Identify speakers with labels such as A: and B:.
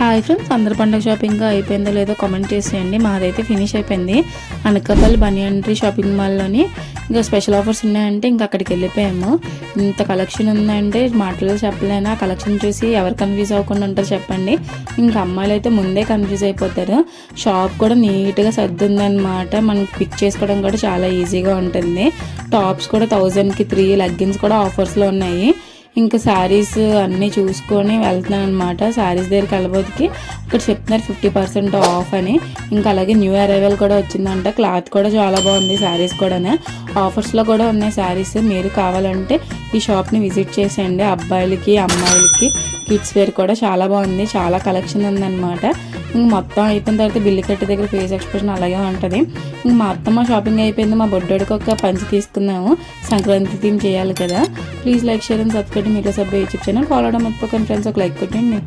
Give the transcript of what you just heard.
A: Hi friends అందరి పండుగ shopping అయిపోయిందో లేదో కామెంట్ చేసేయండి. మాదైతే ఫినిష్ అయిపోయింది. అనకాపల్లి బనియన్ ట్రీ షాపింగ్ మాల్లోని ఇంకా స్పెషల్ ఆఫర్స్ ఉన్నాయంటే ఇంకా అక్కడికి వెళ్ళిపోయాము. ఇంత కలెక్షన్ ఉందంటే మాటలు చెప్పలేనా? ఆ కలెక్షన్ చూసి ఎవరు కన్ఫ్యూజ్ అవ్వకుండా ఉంటారు చెప్పండి. ఇంకా అమ్మాయిలు అయితే ముందే కన్ఫ్యూజ్ అయిపోతారు. షాప్ కూడా నీట్గా సర్దుందనమాట మనకి పిక్ చేసుకోవడం కూడా చాలా ఈజీగా ఉంటుంది. టాప్స్ కూడా థౌజండ్కి త్రీ లెగ్గిన్స్ కూడా ఆఫర్స్లో ఉన్నాయి. ఇంకా శారీస్ అన్నీ చూసుకొని వెళ్తున్నాను అనమాట శారీస్ దగ్గరికి వెళ్ళబోతుకి ఇక్కడ చెప్తున్నారు ఫిఫ్టీ పర్సెంట్ ఆఫ్ అని. ఇంకా అలాగే న్యూ అరైవల్ కూడా వచ్చిందంట. క్లాత్ కూడా చాలా బాగుంది శారీస్ కూడా ఆఫర్స్లో కూడా ఉన్నాయి శారీస్ మీరు కావాలంటే ఈ షాప్ని విజిట్ చేసేయండి. అబ్బాయిలకి అమ్మాయిలకి కిడ్స్ వేర్ కూడా చాలా బాగుంది. చాలా కలెక్షన్ ఉందన్నమాట. ఇంక మొత్తం అయిపోయిన తర్వాత బిల్లు కట్టి దగ్గర ఫేస్ ఎక్స్ప్రెషన్ అలాగే ఉంటుంది. ఇంక మా అత్తమ్మ షాపింగ్ అయిపోయింది. మా బొడ్డోడికి ఒక పంచి తీసుకున్నాము. సంక్రాంతి థీమ్ చేయాలి కదా. Please like share and subscribe మీరు సబ్బు యూట్యూబ్ ఛానల్ ఫాలో అవడం మర్చిపోకండి ఫ్రెండ్స్ ఒక లైక్ కొట్టండి.